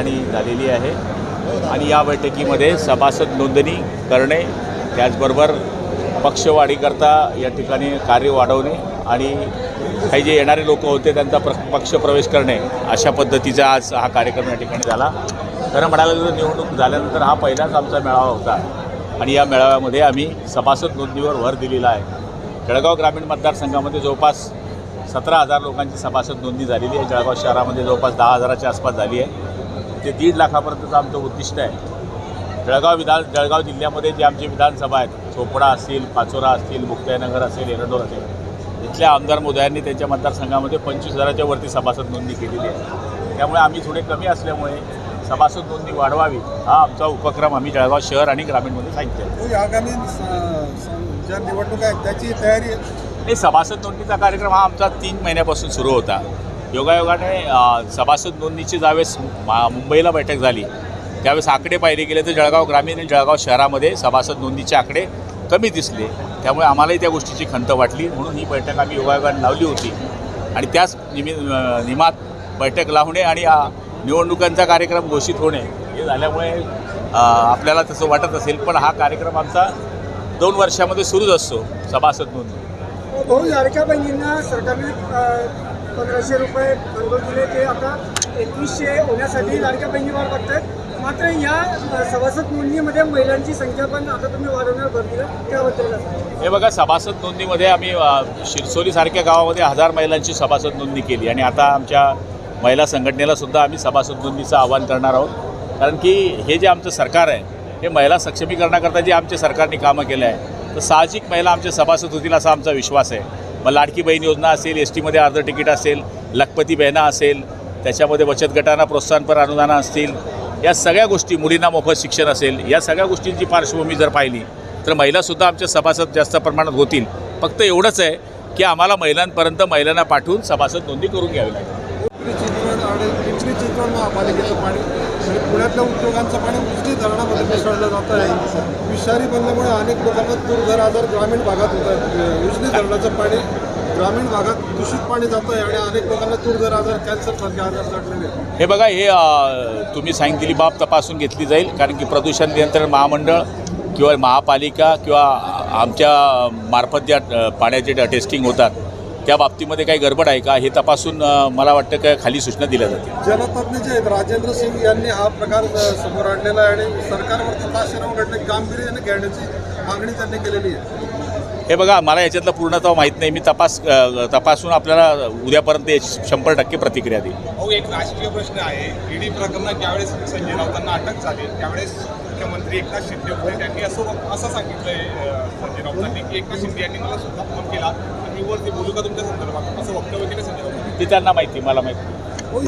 आणि झालेली आहे. आणि या बैठकीमध्ये सभासद नोंदणी करणे त्याचबरोबर पक्षवाढीकरता या ठिकाणी कार्य वाढवणे आणि काही जे येणारे लोक होते त्यांचा प्र पक्ष प्रवेश करणे अशा पद्धतीचा आज हा कार्यक्रम या ठिकाणी झाला. खरं म्हणायला गेलं तर निवडणूक झाल्यानंतर हा पहिलाच आमचा मेळावा होता. आणि या मेळाव्यामध्ये आम्ही सभासद नोंदणीवर भर दिलेला आहे. जळगाव ग्रामीण मतदारसंघामध्ये जवळपास सतरा हजार लोकांची सभासद नोंदणी झालेली आहे. जळगाव शहरामध्ये जवळपास दहा हजाराच्या आसपास झाली आहे. ते दीड लाखापर्यंतचं आमचं उद्दिष्ट आहे. जळगाव विधान जळगाव जिल्ह्यामध्ये जे आमची विधानसभा आहेत चोपडा असतील पाचोरा असतील मुक्ताईनगर असेल एरंडोल असेल इथल्या आमदार मोदयांनी त्यांच्या मतदारसंघामध्ये पंचवीस हजाराच्या वरती सभासद नोंदणी केलेली आहे. त्यामुळे आम्ही थोडे कमी असल्यामुळे सभासद नोंदणी वाढवावी हा आमचा उपक्रम आम्ही जळगाव शहर आणि ग्रामीणमध्ये सांगितले आगामी ज्या निवडणुका आहेत त्याची तयारी आहे? हे सभासद नोंदणीचा कार्यक्रम हा आमचा तीन महिन्यापासून सुरू होता. योगायोगाने सभासद नोंदणीची ज्यावेळेस मा- मुंबईला बैठक झाली त्यावेळेस आकडे पाहिले गेले तर जळगाव ग्रामीण आणि जळगाव शहरामध्ये सभासद नोंदणीचे आकडे कमी दिसले. त्यामुळे आम्हालाही त्या गोष्टीची खंत वाटली. म्हणून ही बैठक आम्ही योगायोगाने लावली होती. आणि त्याच निमि निमात बैठक लावणे आणि निवडणुकांचा कार्यक्रम घोषित होणे हे झाल्यामुळे आपल्याला तसं वाटत असेल पण हा कार्यक्रम आमचा दोन वर्षामध्ये सुरूच असतो सभासद नोंदणी. भाऊ लाडक्या बहिणींना सरकारने पंधराशे रुपये भरघोस दिले. ते आता एकवीसशे होण्यासाठी लाडक्या बहिणी वाढ बघतायत. मात्र या सभासद नोंदणीमध्ये महिलांची संख्या पण आता तुम्ही वाढवण्यावर भर दिला. त्याबद्दल हे बघा सभासद नोंदणीमध्ये आम्ही शिरसोलीसारख्या गावामध्ये हजार महिलांची सभासद नोंदणी केली. आणि आता आमच्या महिला संघटनेला सुद्धा आम्ही सभासद नोंदणीचं आवाहन करणार आहोत. कारण की हे जे आमचं सरकार आहे हे महिला सक्षमीकरणाकरता जे आमच्या सरकारने कामं केलं आहे तर साहजिक महिला आमचे सभासद होतील असा आमचा विश्वास आहे. मग लाडकी बहीण योजना असेल एस टीमध्ये अर्ध तिकीट असेल लखपती बहिणा असेल त्याच्यामध्ये बचत गटांना प्रोत्साहनपर अनुदानं असतील. या सगळ्या गोष्टी मुलींना मोफत शिक्षण असेल या सगळ्या गोष्टींची पार्श्वभूमी जर पाहिली तर महिलासुद्धा आमच्या सभासद जास्त प्रमाणात होतील. फक्त एवढंच आहे की आम्हाला महिलांपर्यंत महिलांना पाठवून सभासद नोंदणी करून घ्यावी लागेल. पिंपरी महापालिकेचं पाणी. आणि पुण्यातल्या उद्योगांचं पाणी उजनी धरणामध्ये मिसळलं जात आहे. विषारी बनल्यामुळे अनेक लोकांना दुर्धर आजार ग्रामीण भागात होत आहेत उजनी धरणाचं पाणी ग्रामीण भागात दूषित पाणी जातं आहे आणि अनेक लोकांना दुर्धर आजार कॅन्सर सारखे आजार जडलेले हे बघा हे तुम्ही सांगितलेली बाब तपासून घेतली जाईल कारण की प्रदूषण नियंत्रण महामंडळ किंवा महापालिका किंवा आमच्या मार्फत ज्या पाण्याचे टेस्टिंग होतात त्या बाबतीमध्ये काही गडबड आहे का? हे तपासून मला वाटतं का खाली सूचना दिल्या जातील. जलतज्ञ जे आहेत राजेंद्र सिंग यांनी हा प्रकार समोर आणलेला आहे आणि सरकारवर घडणे गांभीर्याने घेण्याची मागणी त्यांनी केलेली आहे. हे बघा मला याच्यातलं पूर्णतः माहीत नाही. मी तपास तपासून आपल्याला उद्यापर्यंत याची शंभर टक्के प्रतिक्रिया देईल. एक राजकीय प्रश्न आहे. ईडी प्रकरणात ज्यावेळेस संजय राऊतांना अटक झाली त्यावेळेस मुख्यमंत्री एकनाथ शिंदे होते त्यांनी असं असं सांगितलंय अं, संजय राऊतांनी की एकनाथ शिंदे यांनी मला सुद्धा फोन केला आणि मी वरती बोलू का तुमच्या संदर्भात? असं वक्तव्य केलं संजय राऊतांनी ते त्यांना माहिती मला माहिती. हो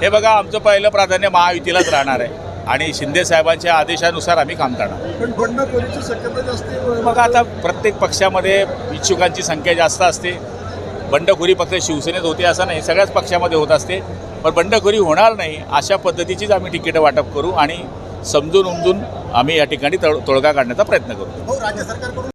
हे बघा आमचं पहिलं प्राधान्य महायुतीलाच राहणार आहे. आणि शिंदे साहेबांच्या आदेशानुसार आम्ही काम करणार. पण बंडखोरीची शक्यता जास्त आहे. मग आता प्रत्येक पक्षामध्ये इच्छुकांची संख्या जास्त असते. बंडखोरी फक्त शिवसेनेत होते असं नाही सगळ्याच पक्षामध्ये होत असते. पण बंडखोरी होणार नाही अशा पद्धतीचीच आम्ही तिकीटं वाटप करू आणि समजून उमजून आम्ही या ठिकाणी तळ तोडगा काढण्याचा प्रयत्न करू. हो राज्य सरकारकडून